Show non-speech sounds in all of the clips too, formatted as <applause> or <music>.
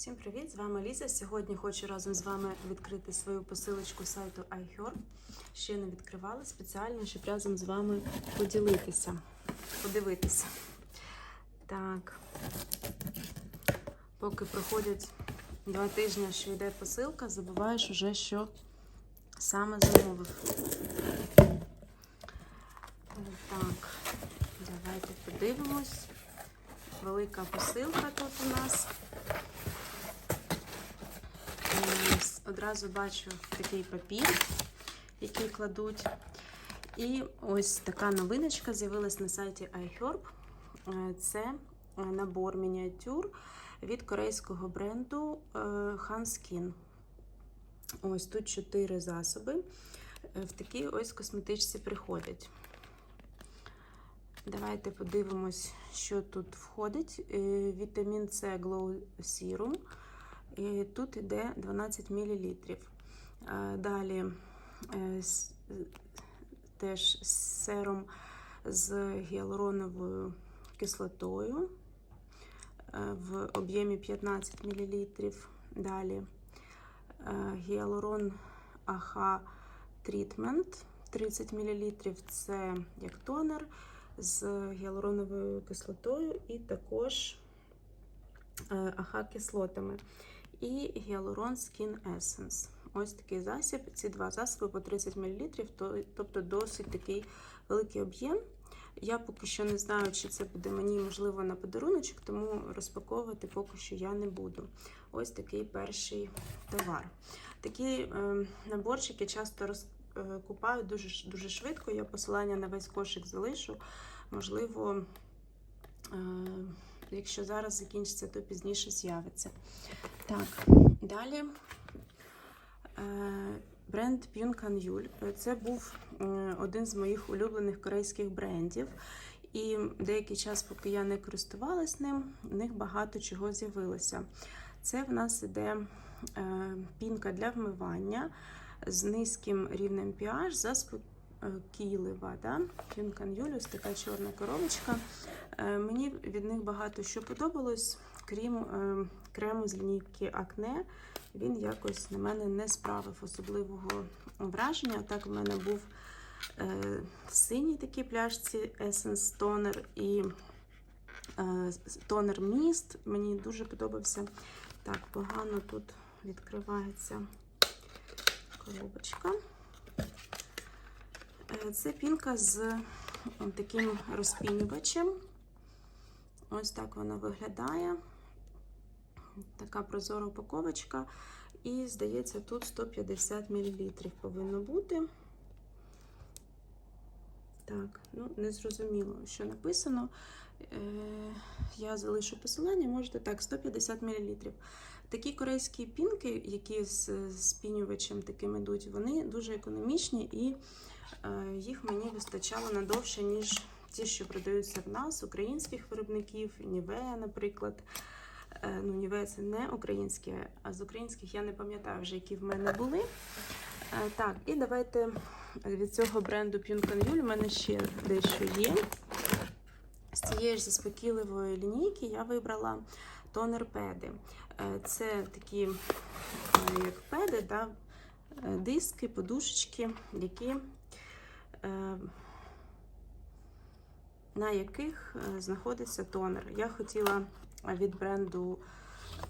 Всім привіт! З вами Ліза. Сьогодні хочу разом з вами відкрити свою посилочку сайту iHerb. Ще не відкривала спеціально, щоб разом з вами поділитися, подивитися. Так, поки проходять два тижні, що йде посилка, забуваєш уже, що саме замовив. Так, давайте подивимось. Велика посилка тут у нас. Е, Одразу бачу такий папір, який кладуть. І ось така новиночка з'явилась на сайті iHerb. Е, Це набор мініатюр від корейського бренду е, HanSkin. Ось тут чотири засоби. Е, В такій ось косметичці приходять. Давайте подивимось, що тут входить. Е, Вітамін С Glow Serum. І тут йде 12 мл. Далі е, теж серум з гіалуроновою кислотою е, в об'ємі 15 мл. Далі е, гіалурон АХ Трітмент 30 мл. Це як тонер з гіалуроновою кислотою і також е, АХ-кислотами. І гіалурон Skin Essence. Ось такий засіб. Ці два засоби по 30 мл, тобто досить такий великий об'єм. Я поки що не знаю, чи це буде мені можливо на подаруночок, тому розпаковувати поки що я не буду. Ось такий перший товар. Такі е, наборчики часто розкупають дуже, дуже швидко. Я посилання на весь кошик залишу. Можливо, е, якщо зараз закінчиться, то пізніше з'явиться. Так, далі е, бренд Pyunkan Yul. Це був е, один з моїх улюблених корейських брендів. І деякий час, поки я не користувалась ним, в них багато чого з'явилося. Це в нас іде е, пінка для вмивання з низьким рівнем pH заспокійлива. Да? Pyunkan Yul, ось така чорна коробочка. Е, Мені від них багато що подобалось, крім е, крему з лінійки Акне. Він якось на мене не справив особливого враження. Так, в мене був е, синій такий пляшці Essence Toner і е, тонер Mist. Мені дуже подобався. Так, погано тут відкривається коробочка. Е, Це пінка з таким розпінювачем. Ось так вона виглядає. Така прозора упаковочка. І, здається, тут 150 мл повинно бути. Так, ну, не зрозуміло, що написано. Е, я залишу посилання, можете так, 150 мл. Такі корейські пінки, які з спінювачем таким ідуть, вони дуже економічні і е, їх мені вистачало надовше, ніж ті, що продаються в нас, українських виробників, Нівея, наприклад. Е, Ну, Нівея це не українське, а з українських я не пам'ятаю вже, які в мене були. Е, Так, і давайте від цього бренду Yul у мене ще дещо є. З цієї ж заспокійливої лінійки я вибрала тонер педи. Е, Це такі е, як педи, да, е, диски, подушечки, які, е, на яких е, знаходиться тонер. Я хотіла від бренду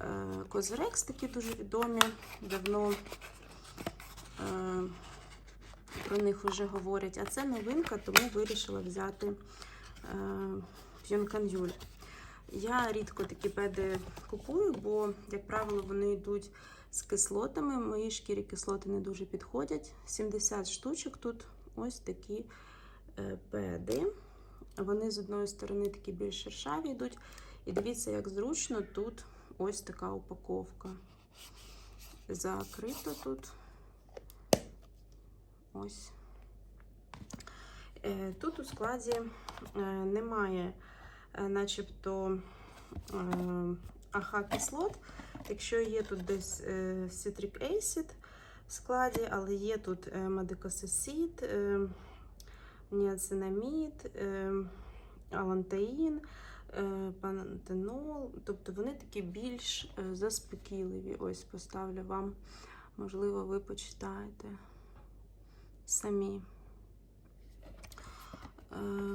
е, Cosrx, такі дуже відомі, давно е, про них вже говорять. А це новинка, тому вирішила взяти е, Pyunkan Я рідко такі педи купую, бо, як правило, вони йдуть з кислотами. Моїй шкірі кислоти не дуже підходять. 70 штучок тут ось такі е, педи. Вони з одної сторони такі більш шершаві йдуть. І дивіться, як зручно тут ось така упаковка. Закрито тут. Ось. Е, Тут у складі е, немає, начебто, е, АХ-кислот. Якщо є тут десь citric acid складі, але є тут е, медикосесід, е, ніацинамід, е, алантаїн, е, пантенол, тобто вони такі більш заспокійливі. Ось поставлю вам, можливо, ви почитаєте самі.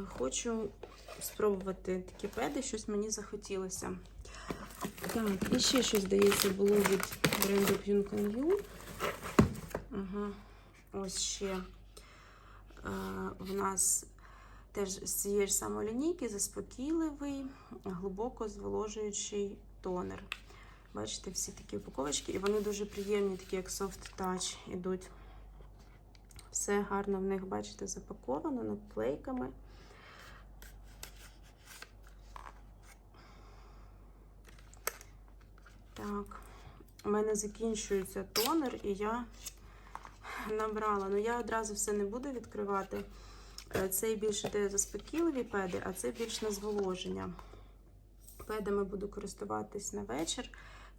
Хочу спробувати такі педи, щось мені захотілося. Так, і ще щось, здається, було від бренду Punk Ага. Ось ще е, в нас теж з цієї ж самої лінійки заспокійливий, глибоко зволожуючий тонер. Бачите, всі такі упаковочки, і вони дуже приємні, такі як soft touch ідуть. Все гарно в них, бачите, запаковано наклейками. Так, у мене закінчується тонер, і я набрала. Ну, я одразу все не буду відкривати. Е, Цей більше йде заспокійливі педи, а це більш на зволоження. Педами буду користуватись на вечір.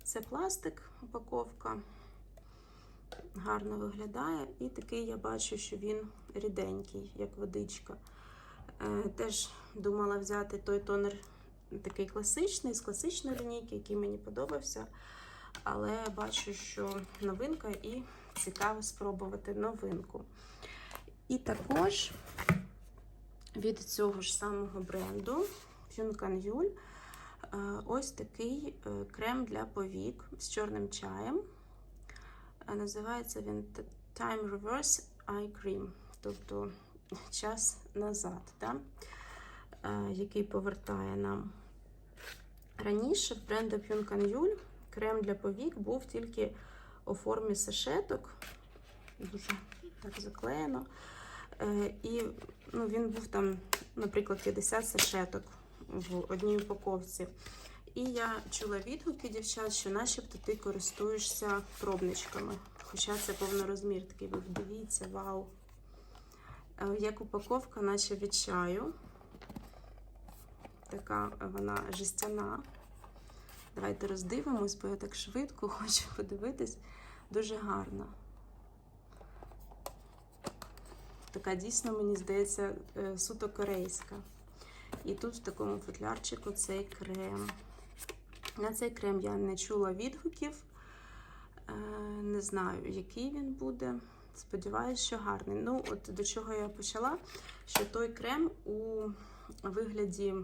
Це пластик, упаковка. Гарно виглядає. І такий я бачу, що він ріденький, як водичка. Е, Теж думала взяти той тонер такий класичний, з класичної лінійки, який мені подобався. Але бачу, що новинка і цікаво спробувати новинку. І також від цього ж самого бренду Юнкан ось такий е, крем для повік з чорним чаєм. Е, Називається він Time Reverse Eye Cream, тобто час назад, да? е, який повертає нам. Раніше в бренду Юнкан крем для повік був тільки у формі сашеток, дуже так заклеєно. Е, І ну, він був там, наприклад, 50 сашеток в одній упаковці. І я чула відгуки дівчат, що начебто ти користуєшся пробничками. Хоча це повнорозмір такий був. Дивіться, вау. Е, Як упаковка, наче від чаю. Така вона жестяна. Давайте роздивимось, бо я так швидко <laughs> хочу подивитись. Дуже гарно. Така дійсно, мені здається, е, суто корейська. І тут в такому футлярчику цей крем. На цей крем я не чула відгуків. Е, Не знаю, який він буде. Сподіваюсь, що гарний. Ну, от до чого я почала, що той крем у вигляді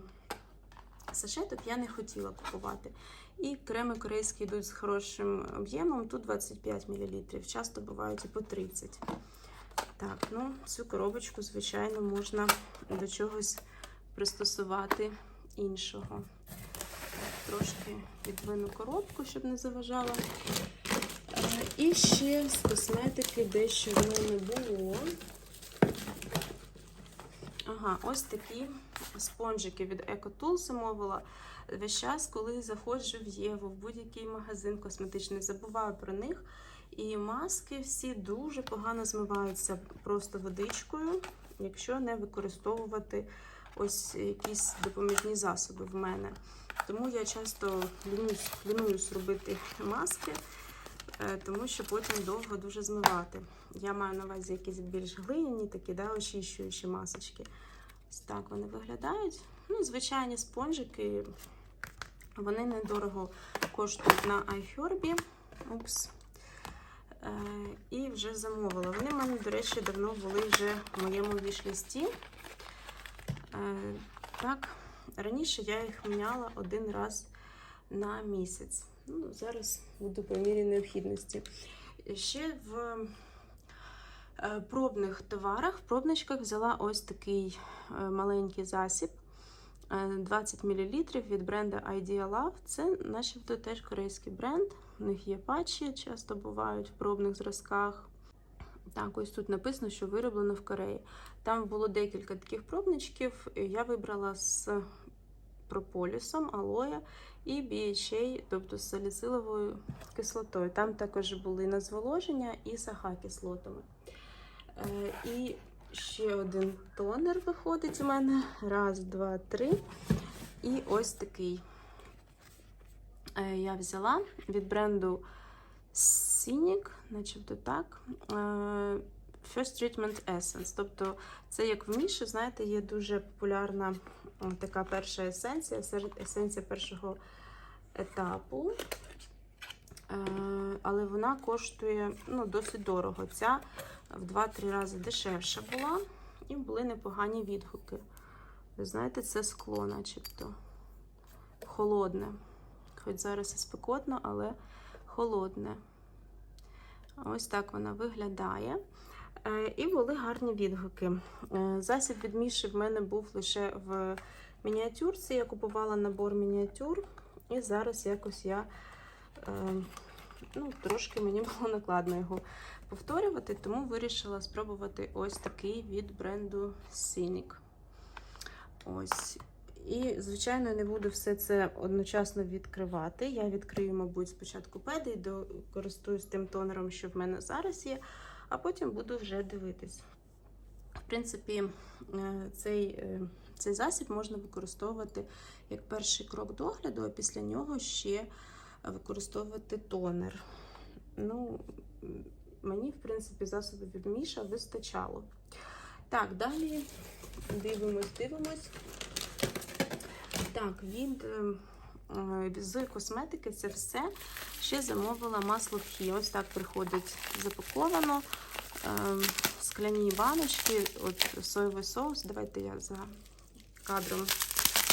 сашеток я не хотіла купувати. І креми корейські йдуть з хорошим об'ємом, тут 25 мл. Часто бувають і по 30 Так, ну, цю коробочку, звичайно, можна до чогось пристосувати іншого. Так, трошки підвину коробку, щоб не заважала. Е, І ще з косметики дещо в мене було. Ага, ось такі спонжики від EcoTool замовила. Весь час, коли заходжу в Єву, в будь-який магазин косметичний, забуваю про них. І маски всі дуже погано змиваються просто водичкою, якщо не використовувати ось якісь допоміжні засоби в мене. Тому я часто лінуюсь, лінуюсь робити маски, е, тому що потім довго дуже змивати. Я маю на увазі якісь більш глиняні, такі да, очищуючі масочки. Ось так вони виглядають. Ну, Звичайні спонжики, вони недорого коштують на iHerb. Упс. Е, і вже замовила. Вони в мене, до речі, давно були вже в моєму вішлісті. Е, так, раніше я їх міняла один раз на місяць. Ну, зараз буду по мірі необхідності. Ще в пробних товарах, в пробничках взяла ось такий е, маленький засіб. е, 20 мл від бренду Idea Love. Це начебто теж корейський бренд. У них є патчі, часто бувають в пробних зразках. Так, ось тут написано, що вироблено в Кореї. Там було декілька таких пробничків. Я вибрала з прополісом, алоя і BHA, тобто з саліциловою кислотою. Там також були на зволоження і з АХ-кислотами. Е, І ще один тонер виходить у мене. Раз, два, три. І ось такий е, я взяла від бренду Scenic, начебто так. Е, First Treatment Essence. Тобто це як в Міші, знаєте, є дуже популярна така перша есенція, есенція першого етапу. Е, Але вона коштує ну, досить дорого. Ця в 2-3 рази дешевша була, і були непогані відгуки. Ви знаєте, це скло, начебто. Холодне. Хоч зараз і спекотно, але холодне. Ось так вона виглядає. Е, І були гарні відгуки. Е, Засіб від в мене був лише в мініатюрці. Я купувала набор мініатюр, і зараз якось я ну, трошки мені було накладно його повторювати, тому вирішила спробувати ось такий від бренду Scenic. Ось. І, звичайно, не буду все це одночасно відкривати. Я відкрию, мабуть, спочатку педи і користуюсь тим тонером, що в мене зараз є, а потім буду вже дивитись. В принципі, е, цей, е, цей засіб можна використовувати як перший крок догляду, а після нього ще використовувати тонер. Ну, мені, в принципі, засобів від Міша вистачало. Так, далі дивимось, дивимось. Так, від е, е, з косметики це все. Ще замовила масло Пхі. Ось так приходить запаковано. Е, Скляні баночки, от соєвий соус. Давайте я за кадром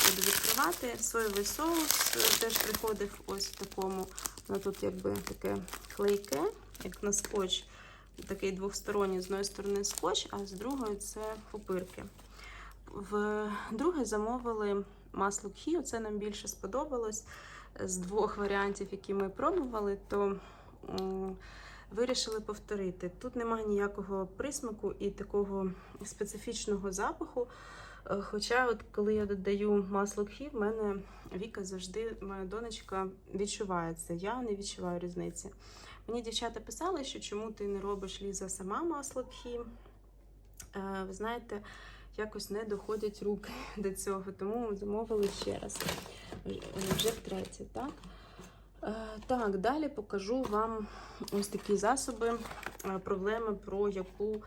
буду відкривати. Соєвий соус е, теж приходив ось в такому. Воно тут якби таке клейке, як на скотч. Такий двохсторонній, з одної сторони скотч, а з другої це пупирки. В друге замовили масло Кхі. Це нам більше сподобалось з двох варіантів, які ми пробували, то вирішили повторити. Тут немає ніякого присмаку і такого специфічного запаху. Е, Хоча, от коли я додаю масло Кхі, в мене Віка завжди, моя донечка, відчуває це. Я не відчуваю різниці. Мені дівчата писали, що чому ти не робиш Ліза сама масло Кхі. Е, Ви знаєте, якось не доходять руки <laughs> до цього, тому замовили ще раз. Вже- Вже втретє, так? Е, Так, далі покажу вам ось такі засоби, е, проблеми, про яку е,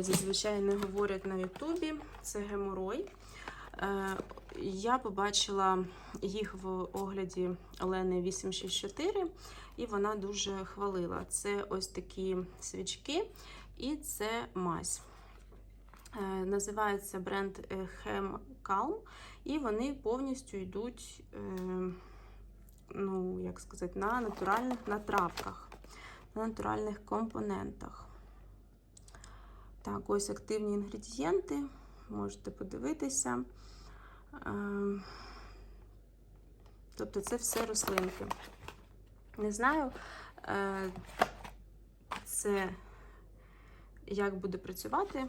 зазвичай не говорять на Ютубі. Це геморой. Е, Я побачила їх в огляді Олени 864, і вона дуже хвалила. Це ось такі свічки, і це мазь. Е, Називається бренд е, Hem Calm, і вони повністю йдуть, е, ну, як сказати, на натуральних на травках, на натуральних компонентах. Так, ось активні інгредієнти, можете подивитися. Е, Тобто це все рослинки. Не знаю, е, це як буде працювати.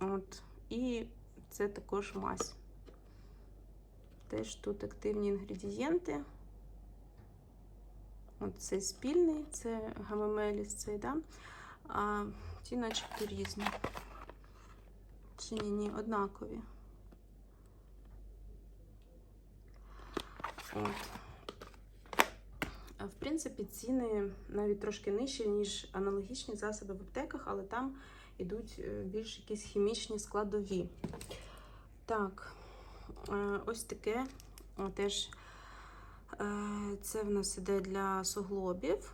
От. І це також мазь. Теж тут активні інгредієнти. От цей спільний, це гамамеліс, цей, да? А ті начебто різні. Чи ні, ні, однакові. От. В принципі, ціни навіть трошки нижчі, ніж аналогічні засоби в аптеках, але там йдуть е, більш якісь хімічні складові. Так, е, ось таке теж е, це в нас іде для суглобів.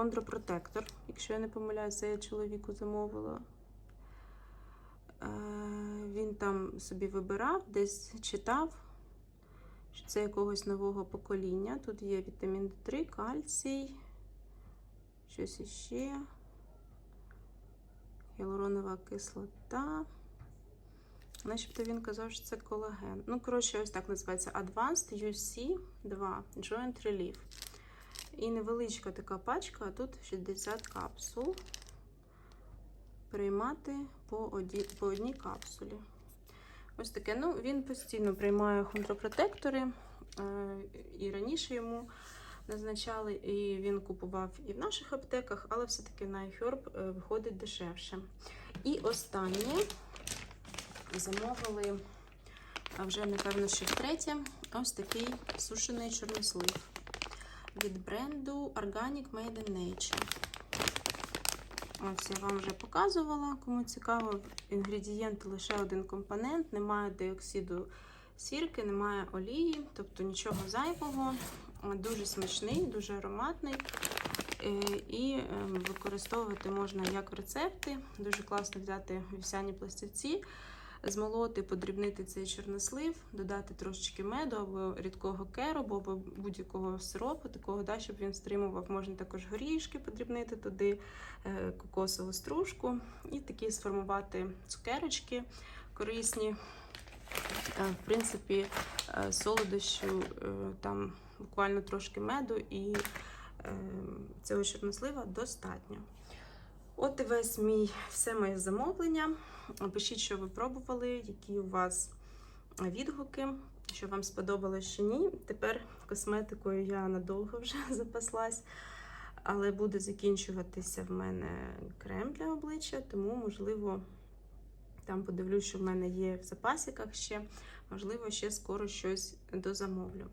Хондропротектор, якщо я не помиляюся, я чоловіку замовила. Е, Він там собі вибирав, десь читав, що це якогось нового покоління. Тут є вітамін D3, кальцій, щось іще гіалуронова кислота. Начебто він казав, що це колаген. Ну, коротше, ось так називається Advanced UC2 Joint Relief. І невеличка така пачка, а тут 60 капсул. Приймати по одній, по одній капсулі. Ось таке. Ну, він постійно приймає хондропротектори. Е, І раніше йому назначали, і він купував і в наших аптеках, але все-таки на iHerb е, виходить дешевше. І останнє замовили, а вже, напевно, ще втретє, ось такий сушений чорнослив від бренду Organic Made in Nature. Ось я вам вже показувала, кому цікаво. Інгредієнти лише один компонент, немає диоксиду сірки, немає олії, тобто нічого зайвого. Дуже смачний, дуже ароматний. Е, І е, використовувати можна як рецепти. Дуже класно взяти вівсяні пластівці, змолоти, подрібнити цей чорнослив, додати трошечки меду або рідкого керобу, або будь-якого сиропу, такого, да, щоб він стримував. Можна також горішки подрібнити туди, е, кокосову стружку і такі сформувати цукерочки корисні. Е, В принципі, е, солодощу там буквально трошки меду і цього чорнослива достатньо. От і весь мій все моє замовлення. Пишіть, що ви пробували, які у вас відгуки, що вам сподобалось чи ні. Тепер косметикою я надовго вже <laughs> запаслась, але буде закінчуватися в мене крем для обличчя, тому, можливо, там подивлюсь, що в мене є в запасиках ще. Можливо, ще скоро щось дозамовлю.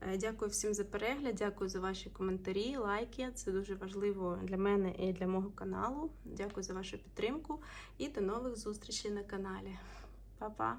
Е, Дякую всім за перегляд, дякую за ваші коментарі, лайки. Це дуже важливо для мене і для мого каналу. Дякую за вашу підтримку і до нових зустрічей на каналі. Па-па!